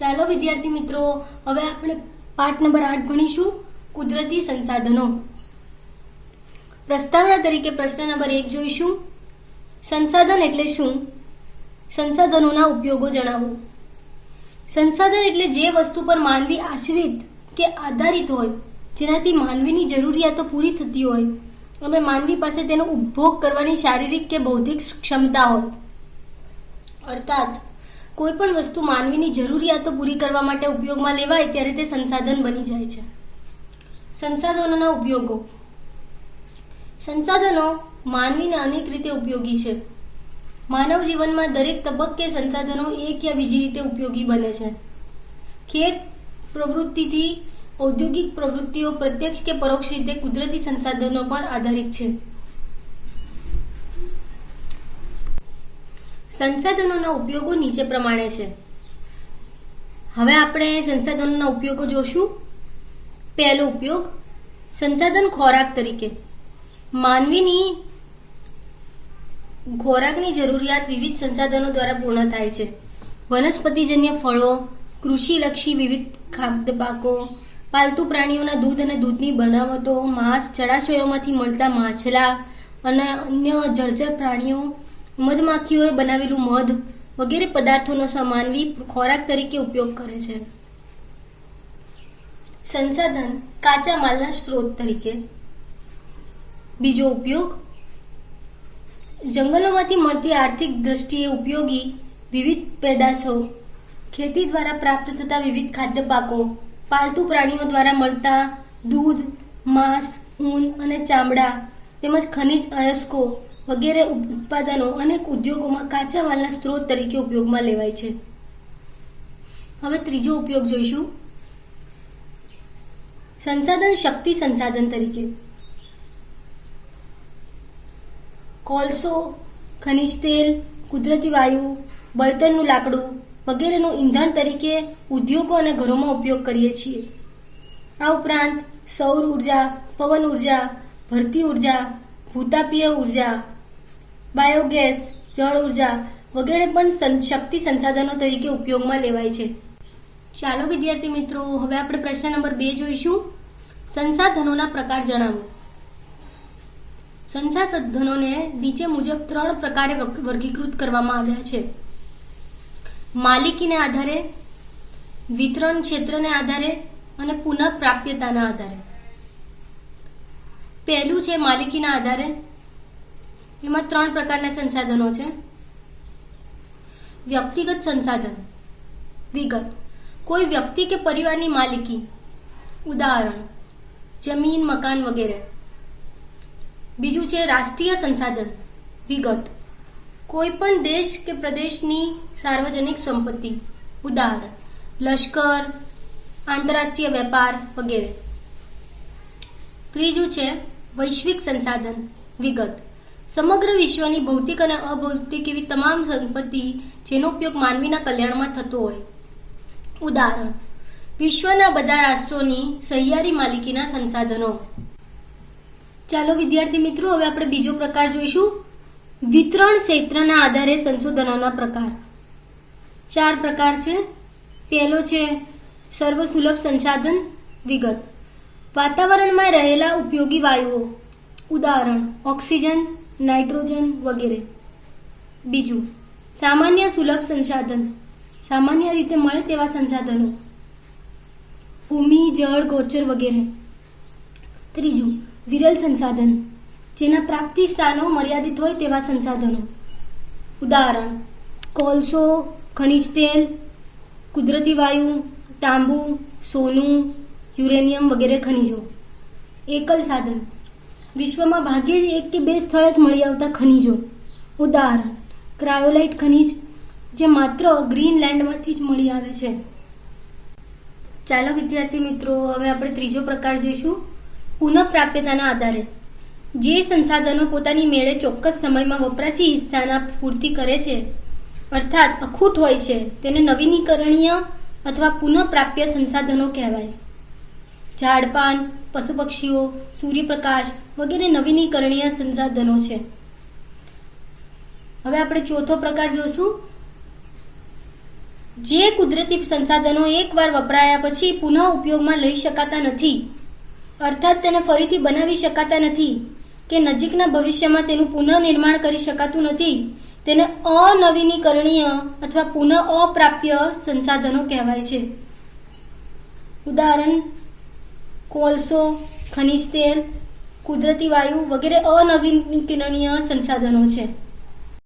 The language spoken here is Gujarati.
ચાલો વિદ્યાર્થી મિત્રો, હવે આપણે પાઠ નંબર આઠ ભણીશું, કુદરતી સંસાધનો. પ્રસ્તાવના તરીકે પ્રશ્ન નંબર એક જોઈશું. સંસાધન એટલે શું? સંસાધનોના ઉપયોગો જણાવો. સંસાધન એટલે જે વસ્તુ પર માનવી આશ્રિત કે આધારિત હોય, જેનાથી માનવીની જરૂરિયાતો પૂરી થતી હોય, અને માનવી પાસે તેનો ઉપભોગ કરવાની શારીરિક કે બૌદ્ધિક ક્ષમતા હોય. અર્થાત કોઈ પણ વસ્તુ માનવીની જરૂરિયાતો પૂરી કરવા માટે ઉપયોગમાં લેવાય ત્યારે તે સંસાધન બની જાય છે. સંસાધનોના ઉપયોગો. સંસાધનો માનવીને અનેક રીતે ઉપયોગી છે. માનવ જીવનમાં દરેક તબક્કે સંસાધનો એક યા બીજી રીતે ઉપયોગી બને છે. ખેત પ્રવૃત્તિથી ઔદ્યોગિક પ્રવૃત્તિઓ પ્રત્યક્ષ કે પરોક્ષ રીતે કુદરતી સંસાધનો પર આધારિત છે. સંસાધનોના ઉપયોગો નીચે પ્રમાણે છે. હવે આપણે સંસાધનોના ઉપયોગો જોશું. પહેલો ઉપયોગ, સંસાધન ખોરાક તરીકે. માનવીની ખોરાકની જરૂરિયાત વિવિધ સંસાધનો દ્વારા પૂર્ણ થાય છે. વનસ્પતિજન્ય ફળો, કૃષિલક્ષી વિવિધ ખાદ્ય પાકો પાલતુ પ્રાણીઓના દૂધ અને દૂધની બનાવટો, માંસ, જળાશયોમાંથી મળતા માછલા અને અન્ય જળચર પ્રાણીઓ મધમાખીઓએ બનાવેલું મધ વગેરે પદાર્થોનો સમાનવી ખોરાક તરીકે ઉપયોગ કરે છે. સંસાધન કાચા માલના સ્ત્રોત તરીકે. બીજો ઉપયોગ, જંગલોમાંથી મળતી આર્થિક દ્રષ્ટિએ ઉપયોગી વિવિધ પેદાશો, ખેતી દ્વારા પ્રાપ્ત થતા વિવિધ ખાદ્ય પાકો, પાલતુ પ્રાણીઓ દ્વારા મળતા દૂધ, માંસ, ઊન અને ચામડા તેમજ ખનિજ, અયસ્કો વગેરે ઉત્પાદનો અનેક ઉદ્યોગોમાં કાચા માલના સ્ત્રોત તરીકે ઉપયોગમાં લેવાય છે. હવે ત્રીજો ઉપયોગ જોઈશું. સંસાધન શક્તિ સંસાધન તરીકે. કોલસો, ખનિજ તેલ, કુદરતી વાયુ, બળતણનું લાકડું વગેરેનું ઈંધણ તરીકે ઉદ્યોગો અને ઘરોમાં ઉપયોગ કરીએ છીએ. આ ઉપરાંત સૌર ઊર્જા, પવન ઊર્જા, ભરતી ઊર્જા, ભૂતાપીય ઊર્જા બાયોગેસ, જળ ઊર્જા વગેરે પણ શક્તિ સંસાધનો તરીકે ઉપયોગમાં લેવાય છે. ચાલો વિદ્યાર્થી મિત્રો, હવે આપણે પ્રશ્ન નંબર બે જોઈશું. સંસાધનોના પ્રકાર જણાવો. સંસાધનોને નીચે મુજબ ત્રણ પ્રકારે વર્ગીકૃત કરવામાં આવ્યા છે. માલિકીને આધારે, વિતરણ ક્ષેત્રને આધારે અને પુનઃપ્રાપ્યતાના આધારે. પહેલું છે માલિકીના આધારે. એમાં ત્રણ પ્રકારના સંસાધનો છે. વ્યક્તિગત સંસાધન, વિગત. કોઈ વ્યક્તિ કે પરિવારની માલિકી, ઉદાહરણ, જમીન, મકાન વગેરે. બીજું છે રાષ્ટ્રીય સંસાધન, વિગત. કોઈ પણ દેશ કે પ્રદેશની સાર્વજનિક સંપત્તિ, ઉદાહરણ, લશ્કર, આંતરરાષ્ટ્રીય વેપાર વગેરે. ત્રીજું છે વૈશ્વિક સંસાધન, વિગત. સમગ્ર વિશ્વની ભૌતિક અને અભૌતિક એવી તમામ સંપત્તિ જેનો ઉપયોગ માનવીના કલ્યાણમાં થતો હોય. ઉદાહરણ, વિશ્વના બધા રાષ્ટ્રોની સહિયારી માલિકીના સંસાધનો. ચાલો વિદ્યાર્થી મિત્રો, હવે આપણે બીજો પ્રકાર જોઈશું. વિતરણ ક્ષેત્રના આધારે સંશોધનોના પ્રકાર. ચાર પ્રકાર છે. પહેલો છે સર્વસુલભ સંસાધન વિગત. વાતાવરણમાં રહેલા ઉપયોગી વાયુઓ. ઉદાહરણ, ઓક્સિજન નાઇટ્રોજન વગેરે. બીજું, સામાન્ય સુલભ સંસાધન. સામાન્ય રીતે મળે તેવા સંસાધનો. ભૂમિ, જળ, ગોચર વગેરે. ત્રીજું, વિરલ સંસાધન, જેના પ્રાપ્તિ સ્થાનો મર્યાદિત હોય તેવા સંસાધનો. ઉદાહરણ, કોલસો, ખનિજ તેલ, કુદરતી વાયુ, તાંબુ, સોનું, યુરેનિયમ વગેરે ખનિજો. એકલ સાધન. વિશ્વમાં ભાગ્યે જ એક કે બે સ્થળે જ મળી આવતા ખનિજો. ઉદાહરણ, ક્રાયોલાઇટ ખનિજ, જે માત્ર ગ્રીનલેન્ડમાંથી જ મળી આવે છે. ચાલો વિદ્યાર્થી મિત્રો, હવે આપણે ત્રીજો પ્રકાર જોઈશું, પુનઃપ્રાપ્યતાના આધારે. જે સંસાધનો પોતાની મેળે ચોક્કસ સમયમાં વપરાશી હિસ્સાના પૂર્તિ કરે છે, અર્થાત અખૂટ હોય છે, તેને નવીનીકરણીય અથવા પુનઃપ્રાપ્ય સંસાધનો કહેવાય. ઝાડપાન પશુ પક્ષીઓ સૂર્યપ્રકાશ વગેરે નવીનીકરણીય સંસાધનો છે. હવે આપણે ચોથો પ્રકાર જોશું. જે કુદરતી સંસાધનો એકવાર વપરાયા પછી પુનઃ ઉપયોગમાં લઈ શકાતા નથી. અર્થાત તેને ફરીથી બનાવી શકાતા નથી કે નજીકના ભવિષ્યમાં તેનું પુનઃનિર્માણ કરી શકાતું નથી. તેને અનવીનીકરણીય અથવા પુનઃ અપ્રાપ્ય સંસાધનો કહેવાય છે. ઉદાહરણ કોલસો ખનિજ તેલ કુદરતી વાયુ વગેરે અનવીનીકરણીય સંસાધનો છે.